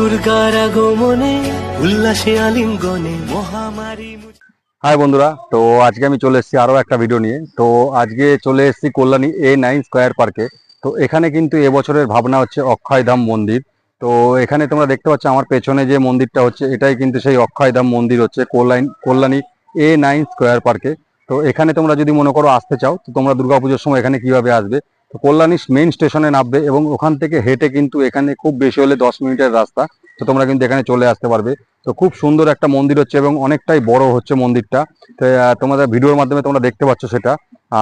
দুর্গার হাই বন্ধুরা, তো আজকে আমি চলে এসেছি আরও একটা ভিডিও নিয়ে। তো আজকে চলে এসেছি কল্যাণী এ নাইন স্কোয়ার পার্কে তো এখানে কিন্তু এবছরের ভাবনা হচ্ছে অক্ষয়ধাম মন্দির। তো এখানে তোমরা দেখতে পাচ্ছ আমার পেছনে যে মন্দিরটা হচ্ছে, এটাই কিন্তু সেই অক্ষয়ধাম মন্দির হচ্ছে Kalyan Kalyani A nine square পার্কে তো এখানে তোমরা যদি মনে করো আসতে চাও, তো তোমরা দুর্গাপুজোর সময় এখানে কীভাবে আসবে তো কল্যাণী মেইন স্টেশনে নামবে এবং ওখান থেকে হেঁটে কিন্তু এখানে খুব বেশি হলে দশ মিনিটের রাস্তা। তো তোমরা কিন্তু এখানে চলে আসতে পারবে। তো খুব সুন্দর একটা মন্দির হচ্ছে এবং অনেকটাই বড় হচ্ছে মন্দিরটা। তো তোমাদের ভিডিওর মাধ্যমে তোমরা দেখতে পাচ্ছ সেটা।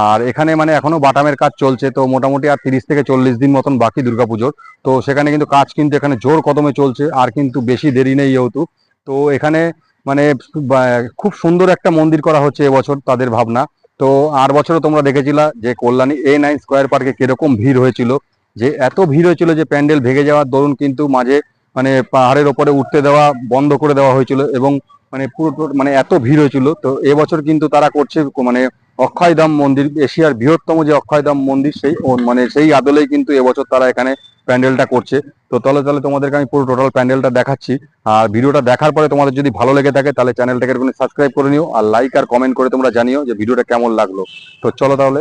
আর এখানে মানে এখনও বাটামের কাজ চলছে। তো মোটামুটি আর তিরিশ থেকে চল্লিশ দিন মতন বাকি দুর্গাপুজোর। তো সেখানে কিন্তু কাজ কিন্তু এখানে জোর কদমে চলছে। আর কিন্তু বেশি দেরি নেই যেহেতু। তো এখানে মানে খুব সুন্দর একটা মন্দির করা হচ্ছে এবছর তাদের ভাবনা। তো আর বছরও তোমরা দেখেছিলা যে কল্যাণী এ নাইন স্কোয়ার পার্কে কীরকম ভিড় হয়েছিল, যে এত ভিড় হয়েছিল যে প্যান্ডেল ভেঙে যাওয়ার দরুন কিন্তু মাঝে মানে পাহাড়ের ওপরে উঠতে দেওয়া বন্ধ করে দেওয়া হয়েছিল এবং মানে পুরো মানে এত ভিড় হয়েছিল। তো এবছর কিন্তু তারা করছে মানে অক্ষয়ধাম মন্দির, এশিয়ার বৃহত্তম যে অক্ষয়ধাম মন্দির সেই মানে সেই আদলেই কিন্তু এবছর তারা এখানে প্যান্ডেলটা করছে। তো তাহলে তাহলে তোমাদেরকে আমি পুরো টোটাল প্যান্ডেলটা দেখাচ্ছি। আর ভিডিওটা দেখার পরে তোমাদের যদি ভালো লেগে থাকে তাহলে চ্যানেলটাকে সাবস্ক্রাইব করে নিও। আর লাইক আর কমেন্ট করে তোমরা জানিও যে ভিডিওটা কেমন লাগল। তো চলো তাহলে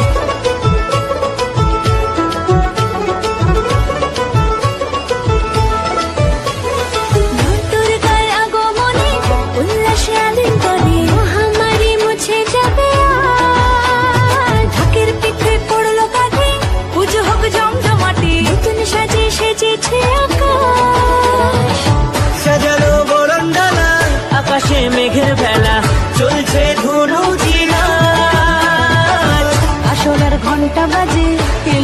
you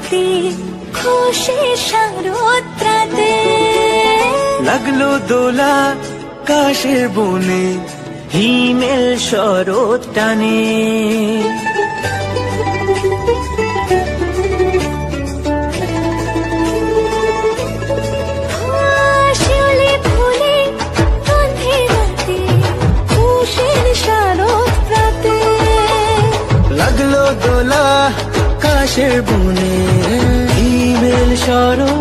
মাতে খুশি শারদ্রাতে লাগল দোলা কাশের বনে হিমেল শরৎ টানে। লাগল দোলা কাশের বনে হিমেল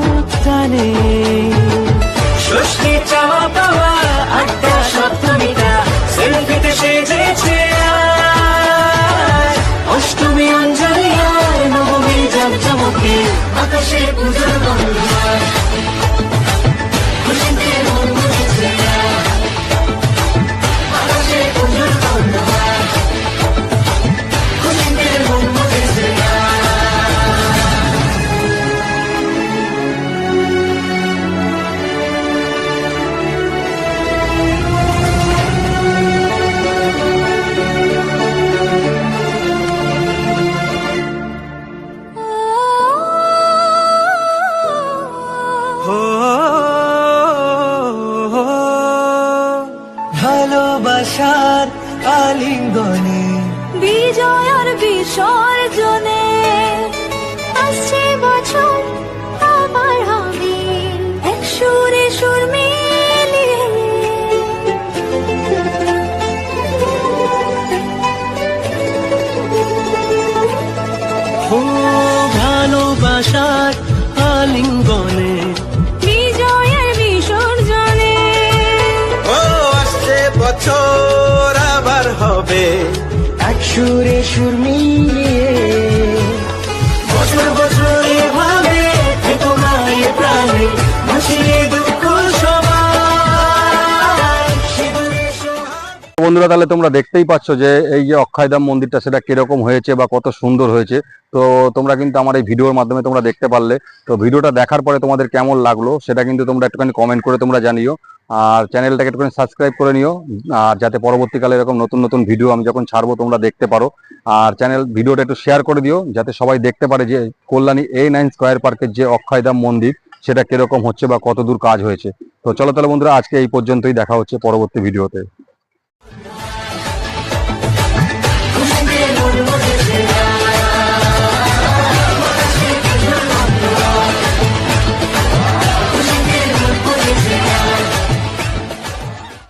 আলিঙ্গনে বিজয়ার বিসর্জনে। সুরে সুর মিলিয়ে বছর বছর এভাবে প্রাণে দুঃখ বন্ধুরা, তাহলে তোমরা দেখতেই পাচ্ছ যে এই যে অক্ষয়ধাম মন্দিরটা সেটা কীরকম হয়েছে বা কত সুন্দর হয়েছে। তো তোমরা কিন্তু আমার এই ভিডিওর মাধ্যমে তোমরা দেখতে পারলে। তো ভিডিওটা দেখার পরে তোমাদের কেমন লাগল, সেটা কিন্তু তোমরা একটুখানি কমেন্ট করে তোমরা জানিও। আর চ্যানেলটাকে একটুখানি সাবস্ক্রাইব করে নিও। আর যাতে পরবর্তীকালে এরকম নতুন নতুন ভিডিও আমি যখন ছাড়বো, তোমরা দেখতে পারো। আর চ্যানেল ভিডিওটা একটু শেয়ার করে দিও, যাতে সবাই দেখতে পারে যে কল্যাণী এ নাইন স্কোয়ার পার্কের যে অক্ষয়ধাম মন্দির, সেটা কীরকম হচ্ছে বা কতদূর কাজ হয়েছে। তো চলো তাহলে বন্ধুরা, আজকে এই পর্যন্তই দেখা হচ্ছে পরবর্তী ভিডিওতে